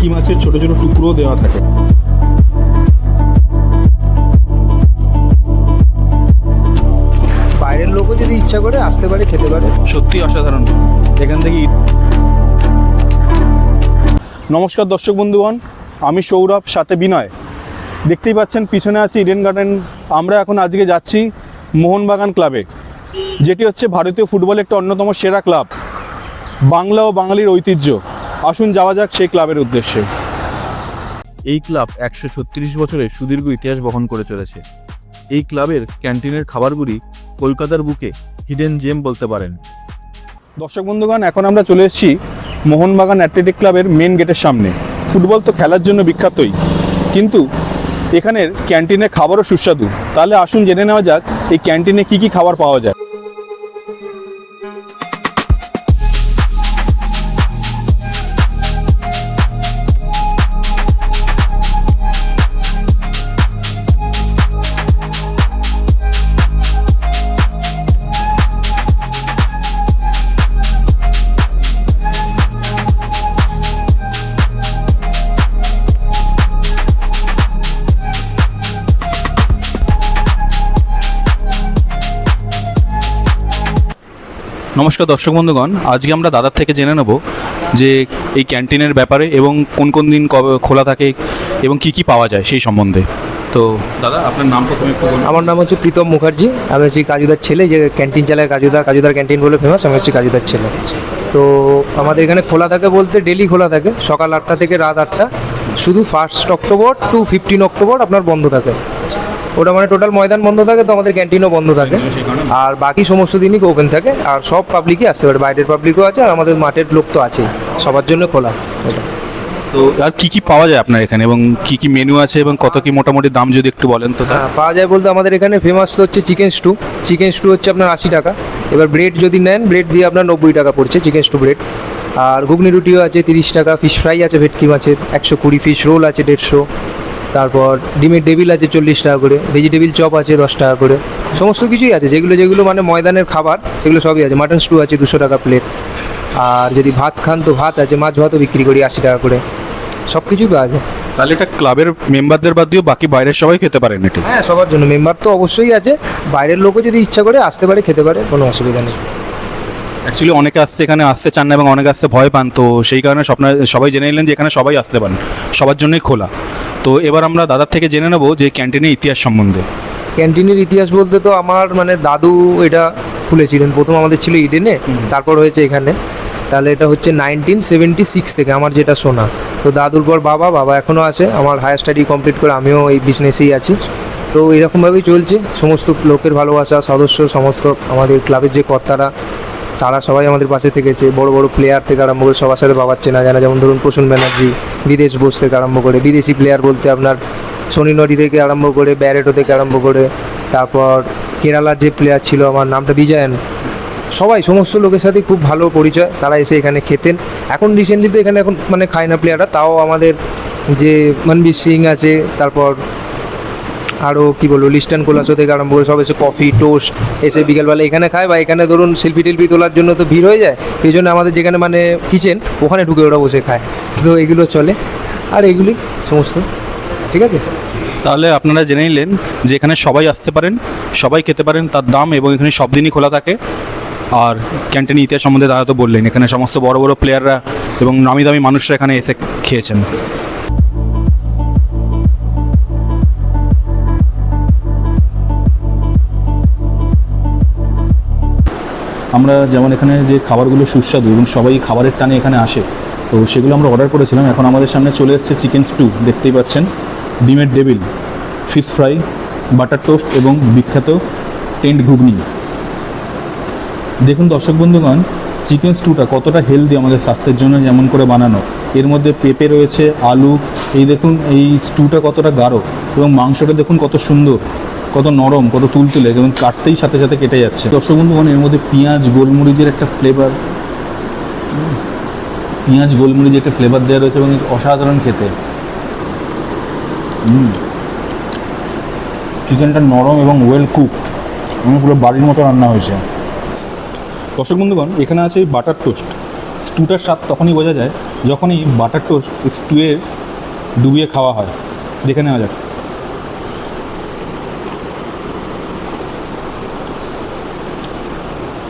ভেটকি মাছের ছোট ছোট টুকরো দেওয়া থাকে। বাইরের লোকও যদি ইচ্ছা করে আসতে পারে খেতে পারে। সত্যি অসাধারণ। এখান থেকে নমস্কার দর্শক বন্ধুগণ আমি সৌরভ সাথে বিনয়। দেখতেই পাচ্ছেন পিছনে আছে ইডেন গার্ডেন। আমরা এখন আজকে যাচ্ছি মোহনবাগান ক্লাবে যেটি হচ্ছে ভারতীয় ফুটবলের একটা অন্যতম সেরা ক্লাব। বাংলা ও বাঙালির ঐতিহ্য। আসুন যাওয়া যাক সেই ক্লাবের উদ্দেশ্যে। এই ক্লাব একশো ছত্রিশ বছরের সুদীর্ঘ ইতিহাস বহন করে চলেছে। এই ক্লাবের ক্যান্টিনের খাবারগুলি কলকাতার বুকে হিডেন জেম বলতে পারেন। দর্শক বন্ধুগণ এখন আমরা চলে এসেছি মোহনবাগান অ্যাথলেটিক ক্লাবের মেন গেটের সামনে। ফুটবল তো খেলার জন্য বিখ্যাতই কিন্তু এখানের ক্যান্টিনে খাবারও সুস্বাদু। তাহলে আসুন জেনে নেওয়া যাক এই ক্যান্টিনে কি কি খাবার পাওয়া যায়। নমস্কার দর্শক বন্ধুগণ, আজকে আমরা দাদার থেকে জেনে নেব যে এই ক্যান্টিনের ব্যাপারে এবং কোন কোন দিন কবে খোলা থাকে এবং কি কি পাওয়া যায় সেই সম্বন্ধে। তো দাদা, আপনার নাম প্রথমে আমার নাম হচ্ছে প্রীতম মুখার্জি। আমি হচ্ছি কাজুদার ছেলে, যে ক্যান্টিন চালায় কাজুদা কাজুদার ক্যান্টিন বলে ফেমাস আমি হচ্ছি কাজুদার ছেলে। তো আমাদের এখানে খোলা থাকে বলতে ডেলি খোলা থাকে, সকাল আটটা থেকে রাত আটটা। শুধু first October to fifteen October আপনার বন্ধ থাকে। ওটা মানে টোটাল ময়দান বন্ধ থাকে তো আমাদের ক্যান্টিনও বন্ধ থাকে। আর বাকি সমস্ত দিনই ওপেন থাকে আর সব পাবলিকই আসতে পারে বাইরের পাবলিকও আছে আর আমাদের মাঠের লোক তো আছেই সবার জন্য খোলা। তো আর কি কি পাওয়া যায় আপনার এখানে এবং কি কি মেনু আছে এবং কত কি মোটামুটি দাম যদি একটু বলেন তো হ্যাঁ পাওয়া যায় বলতে আমাদের এখানে ফেমাস হচ্ছে চিকেন স্টু চিকেন স্টু হচ্ছে আপনার আশি টাকা। এবার ব্রেড যদি নেন ব্রেড দিয়ে আপনার নব্বই টাকা পড়ছে চিকেন স্টু ব্রেড আর ঘুগনি রুটিও আছে তিরিশ টাকা ফিশ ফ্রাই আছে ভেটকি মাছের একশো কুড়ি ফিশ রোল আছে দেড়শো। তারপর ডিমের টেবিল আছে চল্লিশ টাকা করে ভেজিটেবিল চপ আছে দশ টাকা করে সমস্ত কিছুই আছে। যেগুলো যেগুলো মানে ময়দানের খাবার সেগুলো সবই আছে। মাটন স্টু আছে দুশো টাকা প্লেট আর যদি ভাত খান তো ভাত আছে মাছ ভাতও বিক্রি করি আশি টাকা করে। সব কিছুই পাওয়া যায়। তাহলে এটা ক্লাবের মেম্বারদের বাদ দিয়েও বাকি বাইরের সবাই খেতে পারেন এটি? হ্যাঁ সবার জন্য। মেম্বার তো অবশ্যই আছে। বাইরের লোকও যদি ইচ্ছা করে আসতে পারে খেতে পারে কোনো অসুবিধা নেই। অ্যাকচুয়ালি অনেকে আসছে এখানে আসতে চান না এবং অনেকে আসতে ভয় পান তো সেই কারণে স্বপ্ন সবাই জেনে নিলেন যে এখানে সবাই আসতে পারেন। সবার জন্যই খোলা। তো এবার আমরা দাদার থেকে জেনে নেব যে ক্যান্টিনের ইতিহাস সম্বন্ধে। ক্যান্টিনের ইতিহাস বলতে তো আমার মানে দাদু এটা খুলেছিলেন। প্রথম আমাদের ছিল ইডেনে তারপর হয়েছে এখানে। তাহলে এটা হচ্ছে নাইনটিন সেভেন্টি সিক্স থেকে আমার যেটা শোনা তো দাদুর পর বাবা বাবা এখনও আছে। আমার হায়ার স্টাডি কমপ্লিট করে আমিও এই বিজনেসেই আছি। তো এরকমভাবেই চলছে। সমস্ত লোকের ভালোবাসা সদস্য সমস্ত আমাদের ক্লাবের যে কর্তারা তারা সবাই আমাদের পাশে থেকেছে। বড় বড় প্লেয়ার থেকে আরম্ভ করে সবার সাথে বাবার চেনা জানা, যেমন ধরুন প্রসূন ব্যানার্জি, বিদেশ বোস থেকে আরম্ভ করে, বিদেশি প্লেয়ার বলতে আপনার সোনি নদী থেকে আরম্ভ করে, ব্যারেটো থেকে আরম্ভ করে, তারপর কেরালার যে প্লেয়ার ছিল আমার নামটা বিজয়ন, সবাই, সমস্ত লোকের সাথে খুব ভালো পরিচয়। তারা এসে এখানে খেতেন। এখন রিসেন্টলি তো এখানে এখন মানে খায় না প্লেয়াররা তাও আমাদের যে মনবীর সিং আছে, তারপর আরও কি বলব লিস্টান কোলাসো থেকে আরম্ভ করে সব এসে কফি টোস্ট এসে বিকেলবেলা এখানে খায় বা এখানে ধরুন সেলফি টেলফি তোলার জন্য তো ভিড় হয়ে যায় এই জন্য আমাদের যেখানে মানে কিচেন ওখানে ঢুকে ওরা বসে খায়। তো এগুলো চলে, আর এগুলি সমস্ত, ঠিক আছে? তাহলে আপনারা জেনে নিলেন যে এখানে সবাই আসতে পারেন, সবাই খেতে পারেন, তার দাম এবং এখানে সব দিনই খোলা থাকে। আর ক্যান্টিনের ইতিহাস সম্বন্ধে তারা তো বললেন, এখানে সমস্ত বড় বড় প্লেয়াররা এবং নামি দামি মানুষরা এখানে এসে খেয়েছেন। আমরা যেমন এখানে যে খাবারগুলো সুস্বাদু এবং সবাই খাবারের টানে এখানে আসে, তো সেগুলো আমরা অর্ডার করেছিলাম। এখন আমাদের সামনে চলে এসেছে চিকেন স্টু দেখতেই পাচ্ছেন। ডিমের devil fish fry butter toast এবং বিখ্যাত টেন্ট ঘুগনি। দেখুন দর্শক বন্ধুগণ চিকেন স্টুটা কতটা হেলদি আমাদের স্বাস্থ্যের জন্য যেমন করে বানানো। এর মধ্যে পেঁপে রয়েছে, আলু, এই দেখুন, এই স্টুটা কতটা গাঢ় এবং মাংসটা দেখুন কত সুন্দর। কত নরম, কত তুলতুলে এবং কাটতেই সাথে সাথে কেটে যাচ্ছে। দর্শক বন্ধুগণ, এর মধ্যে পেঁয়াজ গোলমরিচের একটা ফ্লেভার পেঁয়াজ গোলমরিচের একটা ফ্লেভার দেওয়া রয়েছে এবং অসাধারণ খেতে। চিকেনটা নরম এবং ওয়েল কুক এবং পুরো বাড়ির মতো রান্না হয়েছে। দর্শক বন্ধুগণ, এখানে আছে বাটার টোস্ট স্টুটার স্বাদ তখনই বোঝা যায় যখনই বাটার টোস্ট স্টুয়ে ডুবিয়ে খাওয়া হয়। দেখে নেওয়া যাক।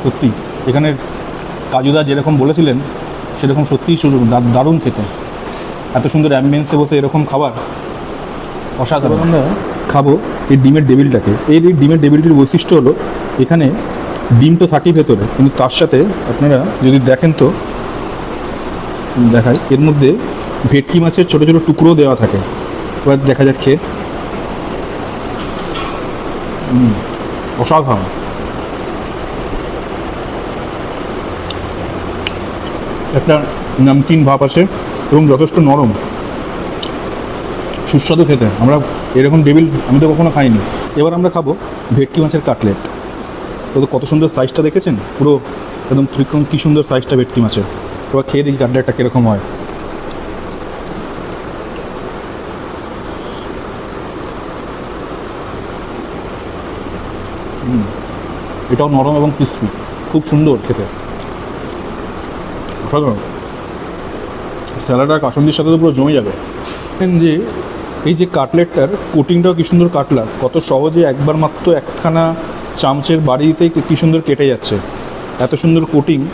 সত্যি। এখানের কাজুদা যেরকম বলেছিলেন, সেরকম সত্যিই দারুণ খেতে। এত সুন্দর অ্যাম্বিয়েন্সে বসে এরকম খাবার, অসাধারণ। আমরা খাব এই ডিমের ডেবিলটাকে এই এই ডিমের ডেবিলটির বৈশিষ্ট্য হলো, এখানে ডিম তো থাকেই ভেতরে, কিন্তু তার সাথে আপনারা যদি দেখেন তো দেখায় এর মধ্যে ভেটকি মাছের ছোটো ছোটো টুকরো দেওয়া থাকে। এবার দেখা যাচ্ছে অসাধারণ। একটা নামকিন ভাব আছে এবং যথেষ্ট নরম। সুস্বাদু খেতে। আমরা এরকম ডেবিল আমি তো কখনো খাইনি। এবার আমরা খাব ভেটকি মাছের কাটলেট। তো কত সুন্দর সাইজটা দেখেছেন? পুরো একদম ত্রিকোণ কী সুন্দর সাইজটা ভেটকি মাছের। এবার খেয়ে দেখি কাটলেটটা কীরকম হয়। এটাও নরম এবং ক্রিসপি খুব সুন্দর খেতে। অসাধারণ স্যালাড আর কাসন্দির সাথে তো পুরো জমে যাবে। যে, এই যে কাটলেটটার কোটিংটাও কি সুন্দর কাটলা। কত সহজে একবার মাত্র একখানা চামচের বাড়ি দিতেই কি সুন্দর কেটে যাচ্ছে। এত সুন্দর কোটিং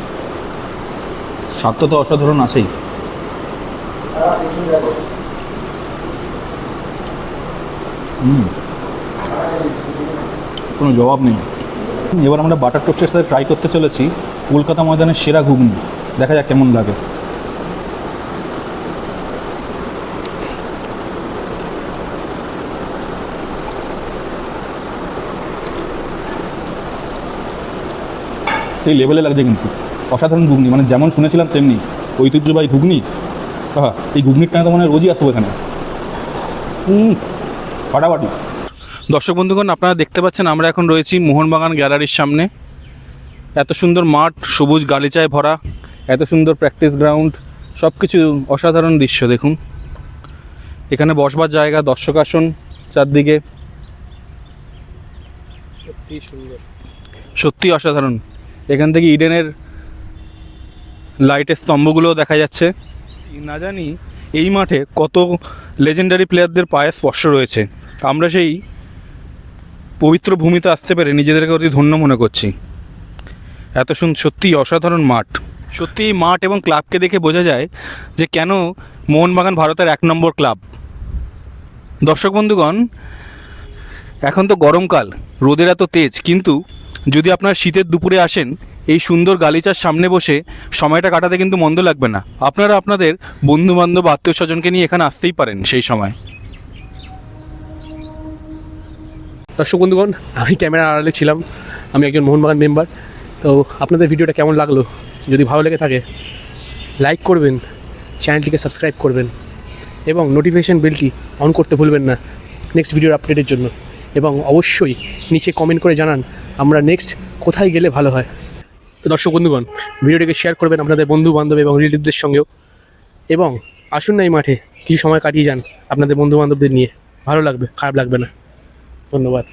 স্বাদটা তো অসাধারণ আছেই। কোনো জবাব নেই। এবার আমরা বাটার টোস্টের সাথে ট্রাই করতে চলেছি। কলকাতা ময়দানের সেরা ঘুগনি। দেখা যাক কেমন লাগে। সেই লেভেলে লাগছে কিন্তু। অসাধারণ ঘুগনি মানে যেমন শুনেছিলাম তেমনি। ঐতিহ্যবাহী ঘুগনি। হ্যাঁ এই ঘুগনির টানে তো মনে রোজই আসব এখানে। ফাটাফাটি। দর্শক বন্ধুগণ, আপনারা দেখতে পাচ্ছেন আমরা এখন রয়েছি মোহনবাগান গ্যালারির সামনে। এত সুন্দর মাঠ, সবুজ গালিচায় ভরা। এত সুন্দর প্র্যাকটিস গ্রাউন্ড সব কিছু অসাধারণ দৃশ্য দেখুন। এখানে বসবার জায়গা দর্শক আসন চারদিকে। সত্যি সুন্দর। সত্যি অসাধারণ। এখান থেকে ইডেনের লাইটের স্তম্ভগুলোও দেখা যাচ্ছে। না জানি এই মাঠে কত লেজেন্ডারি প্লেয়ারদের পায়ে স্পর্শ রয়েছে। আমরা সেই পবিত্র ভূমিতে আসতে পেরে নিজেদেরকে অতি ধন্য মনে করছি। এত সুন সত্যিই অসাধারণ মাঠ। সত্যি মাঠ এবং ক্লাবকে দেখে বোঝা যায় যে কেন মোহনবাগান ভারতের এক নম্বর ক্লাব। দর্শক বন্ধুগণ, এখন তো গরমকাল, রোদের এত তেজ, কিন্তু যদি আপনার শীতের দুপুরে আসেন, এই সুন্দর গালিচার সামনে বসে সময়টা কাটাতে কিন্তু মন্দ লাগবে না। আপনারা আপনাদের বন্ধু বান্ধব আত্মীয় স্বজনকে নিয়ে এখানে আসতেই পারেন সেই সময়। দর্শক বন্ধুগণ, আমি ক্যামেরা আড়ালে ছিলাম, আমি একজন মোহনবাগান মেম্বার। তো আপনাদের ভিডিওটা কেমন লাগল? যদি ভালো লেগে থাকে লাইক করবেন চ্যানেলটিকে সাবস্ক্রাইব করবেন, এবং নোটিফিকেশান বেলটি অন করতে ভুলবেন না নেক্সট ভিডিওর আপডেটের জন্য। এবং অবশ্যই নিচে কমেন্ট করে জানান, আমরা নেক্সট কোথায় গেলে ভালো হয়। তো দর্শক বন্ধুগণ ভিডিওটিকে শেয়ার করবেন আপনাদের বন্ধু বান্ধব এবং রিলেটিভদের সঙ্গেও। এবং আসুন না এই মাঠে, কিছু সময় কাটিয়ে যান আপনাদের বন্ধু বান্ধবদের নিয়ে। ভালো লাগবে, খারাপ লাগবে না। ধন্যবাদ।